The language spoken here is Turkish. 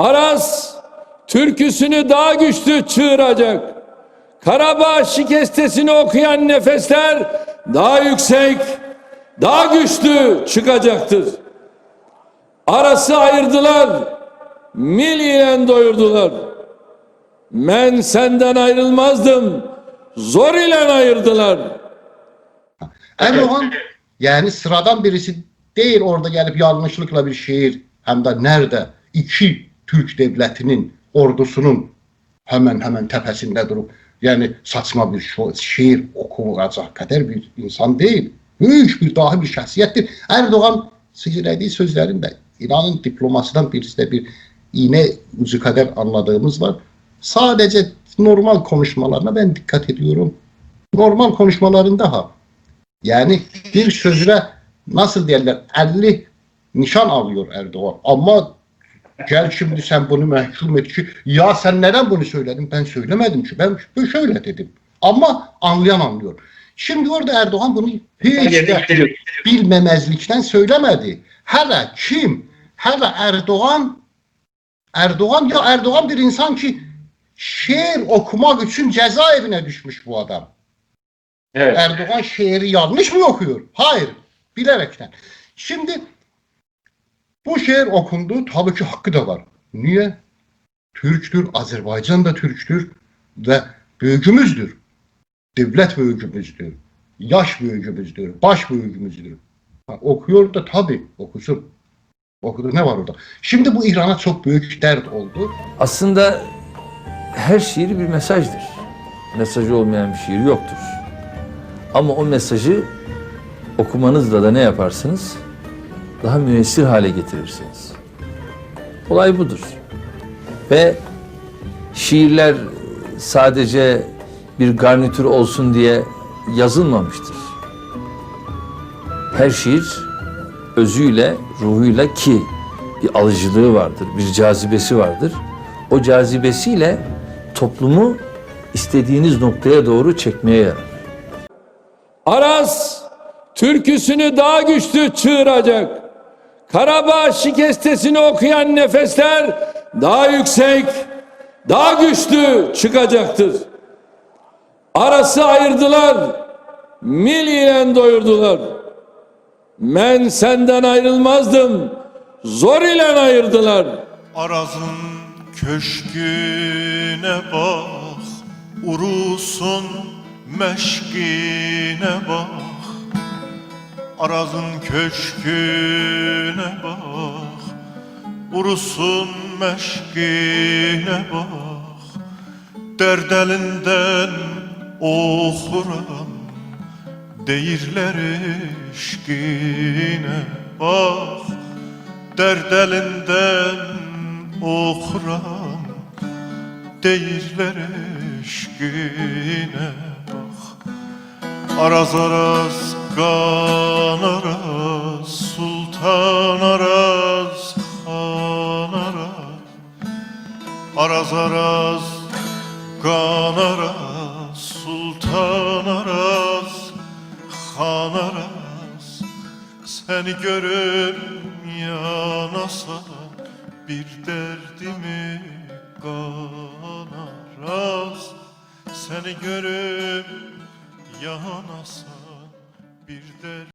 Aras türküsünü daha güçlü çığıracak. Karabağ şikestesini okuyan nefesler daha yüksek, daha güçlü çıkacaktır. Arası ayırdılar, mil ile doyurdular. Ben senden ayrılmazdım, zor ile ayırdılar. Erdoğan yani sıradan birisi değil orada gelip yanlışlıkla bir şehir hem de nerede iki Türk devletinin ordusunun hemen hemen tepesinde durup yani saçma bir şiir okuyacak kadar bir insan değil. Büyük bir dahi bir şahsiyettir. Erdoğan söylediği sözlerin de inanın diplomasiden birisi de bir iğne ucu kadar anladığımız var. Sadece normal konuşmalarına ben dikkat ediyorum. Normal konuşmalarında ha. Yani bir sözüne nasıl derler 50 nişan alıyor Erdoğan. Ama gel şimdi sen bunu mahkum et ki ya sen neden bunu söyledin? Ben söylemedim ki. Ben şöyle dedim. Ama anlayan anlıyor. Şimdi orada Erdoğan bunu hiç de bilmemezlikten söylemedi. Hele kim? Hele Erdoğan Erdoğan ya Erdoğan bir insan ki şiir okumak için cezaevine düşmüş bu adam. Evet. Erdoğan şiiri yanlış mı okuyor? Hayır. Bilerekten. Şimdi bu şiir okundu. Tabii ki hakkı da var. Niye? Türktür. Azerbaycan da Türktür. Ve büyüğümüzdür. Devlet büyüğümüzdür. Yaş büyüğümüzdür. Baş büyüğümüzdür. Ha, okuyor da tabii okusun. Okudu ne var orada? Şimdi bu İran'a çok büyük dert oldu. Aslında her şiir bir mesajdır. Mesajı olmayan bir şiir yoktur. Ama o mesajı okumanızla da ne yaparsınız? Daha müessir hale getirirsiniz. Olay budur. Ve şiirler sadece bir garnitür olsun diye yazılmamıştır. Her şiir özüyle, ruhuyla ki bir alıcılığı vardır, bir cazibesi vardır. O cazibesiyle toplumu istediğiniz noktaya doğru çekmeye yarar. Aras türküsünü daha güçlü çığıracak. Karabağ şikestesini okuyan nefesler daha yüksek, daha güçlü çıkacaktır. Arası ayırdılar, mil ile doyurdular. Ben senden ayrılmazdım, zor ile ayırdılar. Arazın köşküne bak Urusun meşkine bak Arazın köşküne bak Urusun meşkine bak. Derd elinden okuram Deyirler eşkine bak. Derd elinden okuram Deyirler eşkine bak. Araz araz kan araz Sultan araz kan araz Araz araz kan araz Sultan araz han araz Seni görüp yanasa bir derdimi kanaraz Seni görüp yanasa bir derdimi